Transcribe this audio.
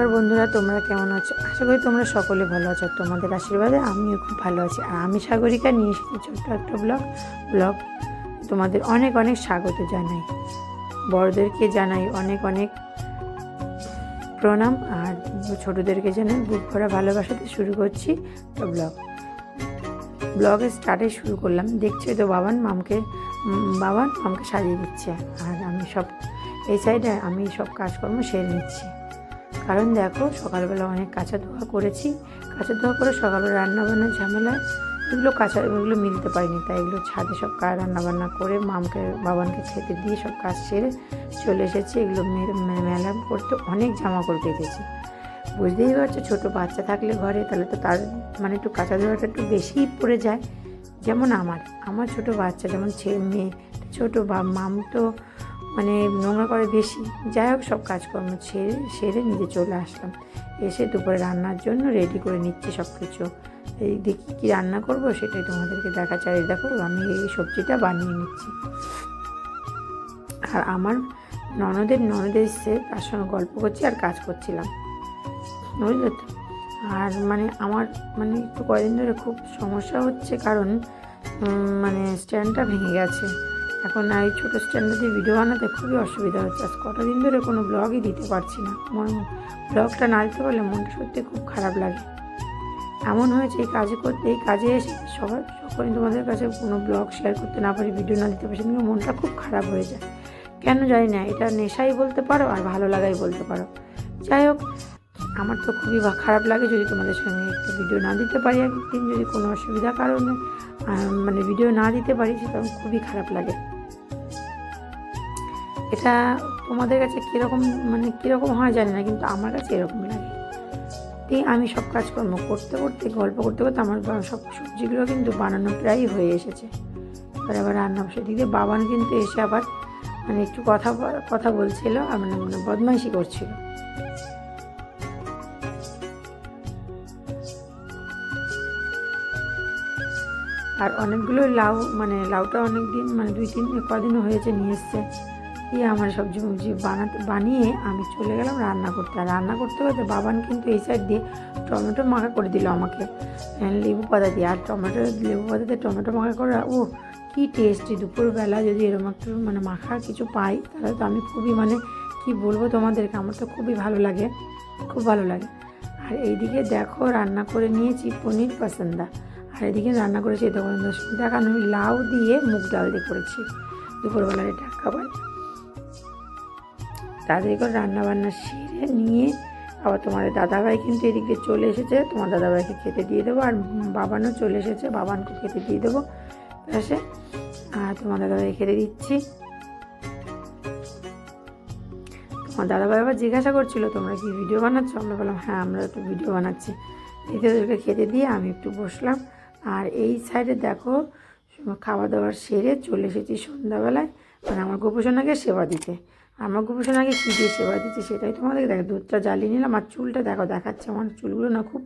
নমস্কার বন্ধুরা, তোমরা কেমন আছো? আশা করি তোমরা সকলে ভালো আছো। তোমাদের আশীর্বাদে আমিও খুব ভালো আছি। আর আমি সাগরিকা, নিয়ে এসেছি ছোট্ট একটা ব্লগ ব্লগ তোমাদের অনেক অনেক স্বাগত জানাই। বড়দেরকে জানাই অনেক অনেক প্রণাম। আর ছোটদেরকে জানাই বুক ভরা ভালোবাসাতে শুরু করছি তো ব্লগ। ব্লগে স্টার্টে শুরু করলাম। দেখছি তো বাবান মামকে বাবান মামকে সাজিয়ে দিচ্ছে। আর আমি সব, এই সাইডে আমি সব কাজকর্ম সেরে নিচ্ছি। কারণ দেখো, সকালবেলা অনেক কাঁচা ধোয়া করেছি। কাঁচা ধোয়া করে সকালবেলা রান্নাবান্নার ঝামেলা, এগুলো কাঁচা, এগুলো মিলতে পারিনি। তাই এগুলো ছাদে সব কাজ, রান্নাবান্না করে মামকে, বাবানকে খেতে দিয়ে সব কাজ সেরে চলে এসেছি। এগুলো মেলা করতে অনেক জামা কাপড় পেতেছি বুঝতেই পারছ, ছোটো বাচ্চা থাকলে ঘরে, তাহলে তো তার মানে একটু কাঁচা ধোয়াটা একটু বেশিই পড়ে যায়। যেমন আমার আমার ছোট বাচ্চা, যেমন ছেলে মেয়ে, ছোটো বা মাম তো মানে নোংরা করে বেশি যাই হোক সব কাজকর্ম ছেড়ে, সেরে নিজে চলে আসলাম। এসে দুপুরে রান্নার জন্য রেডি করে নিচ্ছি সব কিছু এই দেখি কী রান্না করব সেটাই তোমাদেরকে দেখা চাই দেখো, আমি এই সবজিটা বানিয়ে নিচ্ছি। আর আমার ননদের ননদের এসে তার সঙ্গে গল্প করছি আর কাজ করছিলাম। বুঝলে তো? আর মানে আমার মানে একটু কয়দিন ধরে খুব সমস্যা হচ্ছে কারণ মানে স্ট্যান্ডটা ভেঙে গেছে। এখন আর এই ছোটো স্ট্যান্ডে দিয়ে ভিডিও বানাতে খুবই অসুবিধা হচ্ছে। আজ কটা দিন ধরে কোনো ব্লগই দিতে পারছি না। মন ব্লগটা না দিতে পারলে মনটা সত্যি খুব খারাপ লাগে। এমন হয়েছে এই কাজে করতে, এই কাজে এসে সবার যখনই তোমাদের কাছে কোনো ব্লগ শেয়ার করতে না পারি ভিডিও না দিতে পারি সেদিন মনটা খুব খারাপ হয়ে যায়। কেন জানি না, এটা নেশাই বলতে পারো আর ভালো লাগাই বলতে পারো। যাই হোক আমার তো খুবই খারাপ লাগে যদি তোমাদের সঙ্গে একটু ভিডিও না দিতে পারি একদিন, যদি কোনো অসুবিধা কারণে মানে ভিডিও না দিতে পারি, সেটা খুবই খারাপ লাগে। এটা তোমাদের কাছে কীরকম মানে কীরকম হয় জানি না, কিন্তু আমার কাছে এরকম লাগে। এই আমি সব কাজকর্ম করতে করতে, গল্প করতে করতে আমার সব সবজিগুলো কিন্তু বানানো প্রায় হয়ে এসেছে। এবার আবার রান্না সেদিক দিয়ে বাবান কিন্তু এসে আবার মানে একটু কথা কথা বলছিল আর মানে মানে বদমাইশি করছিল। আর অনেকগুলো লাউ মানে লাউটা অনেক দিন মানে দুই তিন কদিন হয়েছে নিয়ে এসছে। দিয়ে আমার সবজি মবজি বানাতে বানিয়ে আমি চলে গেলাম রান্না করতে। আর রান্না করতে করতে বাবান কিন্তু এই সাইড দিয়ে টমেটো মাখা করে দিল আমাকে। আহ, লেবু পাতা দিয়ে। আর টমেটো লেবু পাতাতে টমেটো মাখা করে ও কী টেস্টি দুপুরবেলা যদি এরকম একটু মানে মাখা কিছু পাই তাহলে তো আমি খুবই মানে কি বলব তোমাদেরকে আমার তো খুবই ভালো লাগে। খুব ভালো লাগে। আর এইদিকে দেখো রান্না করে নিয়েছি পনির পাসান্দা। আর এদিকে রান্না করেছি তখন দেখানো আমি লাউ দিয়ে মুগ ডাল দিয়ে করেছি, দুপুরবেলার এটা খাবার। তাড়াতাড়ি করে রান্না বান্না সেরে নিয়ে আবার তোমাদের দাদাভাই কিন্তু এদিকে চলে এসেছে, তোমার দাদাভাইকে খেতে দিয়ে দেবো আর বাবানও চলে এসেছে, বাবানকে খেতে দিয়ে দেবো। পাশে আর তোমার দাদাভাই খেতে দিচ্ছি। তোমার দাদাভাই আবার জিজ্ঞাসা করছিল, তোমরা কি ভিডিও বানাচ্ছ? আমরা বললাম হ্যাঁ আমরা একটু ভিডিও বানাচ্ছি। দ্বিতীয়দেরকে খেতে দিয়ে আমি একটু বসলাম। আর এই সাইডে দেখো খাওয়া দাওয়ার সেরে চলে এসেছি সন্ধ্যাবেলায়। মানে আমার গোপোষণাকে সেবা দিতে। আমার গোপোষণাকে কী দিয়ে সেবা দিচ্ছে সেটাই তোমাদের দেখো দুধটা জ্বালিয়ে নিলাম আর চুলটা দেখো, দেখাচ্ছে আমার চুলগুলো না খুব